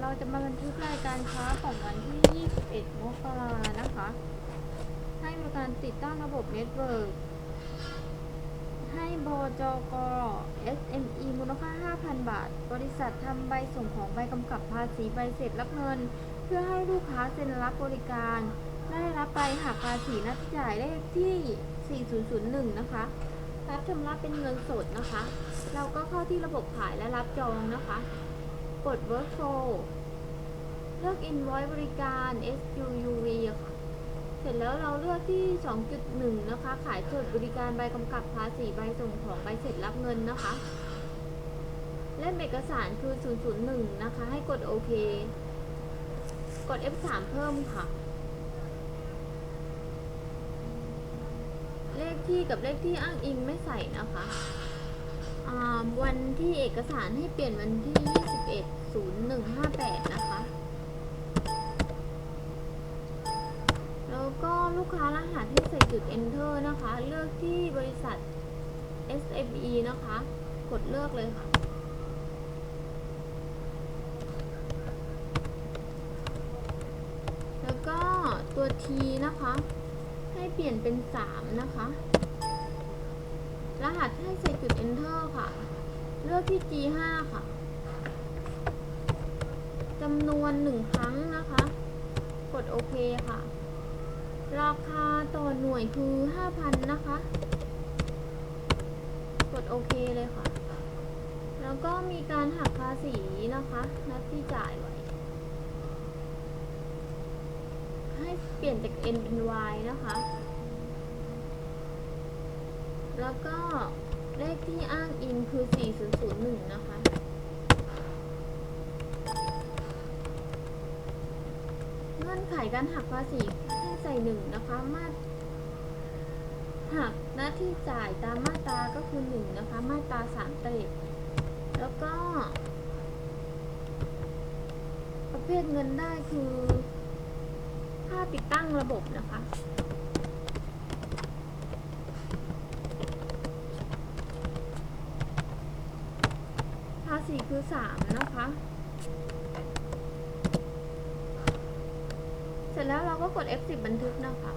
เราจะมาบันทึกรายการค้าของวันที่ 21 มกรานะคะ ให้บริการติดตั้งระบบเน็ตเวิร์กให้บจก SME มูลค่า 5,000 บาท บริษัททำใบส่งของใบกำกับภาษีใบเสร็จรับเงิน เพื่อให้ลูกค้าเซ็นรับบริการ ได้รับใบหักภาษีนัดจ่ายเลขที่ 4001 นะคะ รับชำระเป็นเงินสดนะคะ เราก็เข้าที่ระบบขายและรับจองนะคะ กด Workflow เลือก Invoice บริการ SUUV ค่ะเสร็จแล้วเราเลือกที่ 2.1 นะคะ ขายสดบริการใบกำกับภาษีใบส่งของใบเสร็จรับเงินนะคะ เล่มเอกสารคือ 001 นะคะ ให้กดโอเค กด F3 เพิ่มค่ะ เลขที่กับเลขที่อ้างอิงไม่ใส่นะคะ วันที่เอกสารให้เปลี่ยนวันที่ 21 0158 นะคะ แล้วก็ลูกค้ารหัสให้ใส่จุด enter นะคะ เลือกที่บริษัท SME นะคะ กดเลือกเลยค่ะแล้วก็ตัว T นะคะ ให้เปลี่ยนเป็น 3 นะคะ รหัสให้ใส่จุด enter ค่ะ เลือกที่ G5 ค่ะ จำนวน1ครั้งนะคะ กดโอเคค่ะ ราคาต่อหน่วยคือ 5,000 นะคะ กดโอเคเลยค่ะ แล้วก็มีการหักภาษีนะคะนัดที่จ่ายไว้ ให้เปลี่ยนจาก N เป็น Y นะคะ แล้วก็เลขที่อ้างอิงคือ 4001 นะคะ เงื่อนไข การหักภาษีให้ใส่หนึ่งนะคะ มาตหักหน้าที่จ่ายตามมาตราก็คือหนึ่งนะคะ มาตราสามเตะแล้วก็ ประเภทเงินได้คือค่าติดตั้งระบบนะคะภาษีคือสามนะคะ เส ร็จแล้วเราก็กด F10 บันทึกนะคะ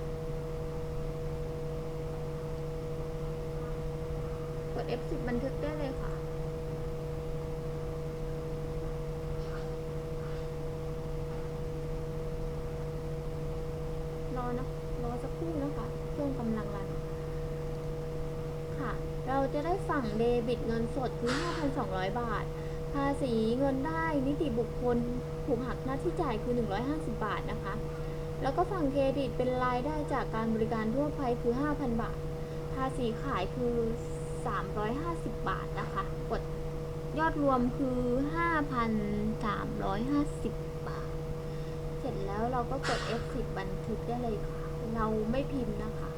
กด F10 บันทึกได้เลยค่ะ รอนะรอสักครู่นะคะ เครื่องกำลังรันค่ะ เราจะได้ฝั่งเดบิตเงินสดคือ 5,200 บาท ภาษีเงินได้นิติบุคคลถูกหักหน้าที่จ่ายคือ 150 บาทนะคะ แล้วก็ฝั่งเครดิตเป็นรายได้จากการบริการทั่วไปคือ 5,000 บาท ภาษีขายคือ 350 บาทนะคะ กดยอดรวมคือ 5,350 บาท เสร็จแล้วเราก็กด F10 บันทึกได้เลยค่ะ เราไม่พิมพ์นะคะ